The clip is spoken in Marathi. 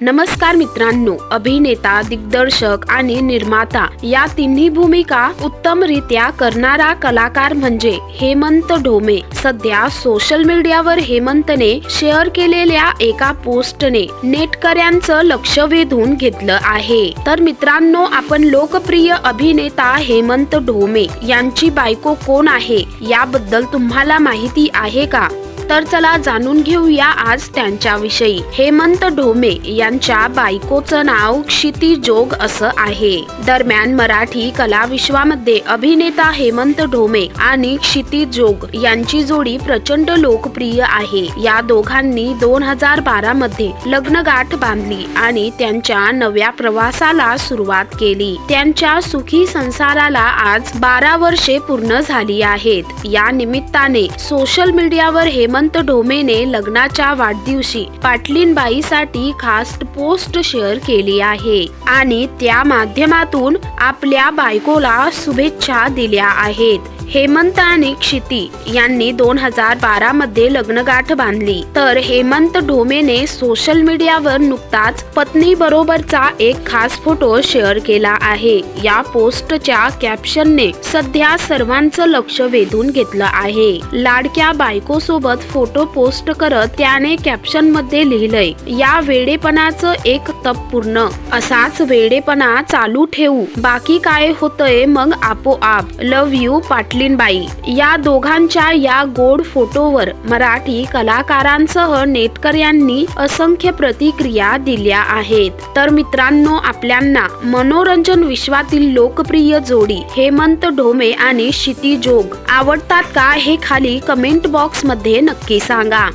नमस्कार मित्रांनो अभिनेता दिग्दर्शक आणि निर्माता या तिन्ही भूमिका उत्तमरित्या करणारा कलाकार म्हणजे हेमंत ढोमे. सध्या सोशल मीडियावर हेमंतने शेअर केलेल्या एका पोस्टने नेटकऱ्यांचं लक्ष वेधून घेतलं आहे. तर मित्रांनो आपण लोकप्रिय अभिनेता हेमंत ढोमे यांची बायको कोण आहे? याबद्दल तुम्हाला माहिती आहे का? तर चला जाणून घेऊया आज त्यांच्याविषयी. हेमंत ढोमे यांच्या बायकोचं नाव क्षिती जोग असं आहे. दरम्यान मराठी कला विश्वामध्ये अभिनेता हेमंत ढोमे आणि क्षिती जोग यांची जोडी प्रचंड लोकप्रिय आहे. या दोघांनी दोन हजार बारा मध्ये लग्नगाठ बांधली आणि त्यांच्या नव्या प्रवासाला सुरुवात केली. त्यांच्या सुखी संसाराला आज बारा वर्षे पूर्ण झाली आहेत. या निमित्ताने सोशल मीडियावर हेमंत ढोमेने लग्नाच्या वाढदिवशी पाटलीनबाईसाठी खास पोस्ट शेअर केली आहे आणि त्या माध्यमातून आपल्या बायकोला शुभेच्छा दिल्या आहेत. हेमंत आणि क्षिती यांनी दोन हजार बारा मध्ये लग्नगाठ बांधली. तर हेमंत ढोमेने सोशल मीडियावर नुकताच पत्नी बरोबरचा एक खास फोटो शेअर केला आहे. या पोस्टच्या कॅप्शनने सध्या सर्वांचं लक्ष वेधून घेतलं आहे. लाडक्या बायको सोबत फोटो पोस्ट करत त्याने कॅप्शनमध्ये लिहिलंय या वेडेपणाचं एक तप पूर्ण. असाच वेडेपणा चालू ठेवू. बाकी काय होतंय मग आपोआप. लव यू पाटलीनबाई. या दोघांच्या या गोड फोटोवर मराठी कलाकारांसह नेटकऱ्यांनी असंख्य प्रतिक्रिया दिल्या आहेत. तर मित्रांनो आपल्यांना मनोरंजन विश्वातील लोकप्रिय जोडी हेमंत ढोमे आणि क्षिती जोग आवडतात का हे खाली कमेंट बॉक्समध्ये नक्की सांगा.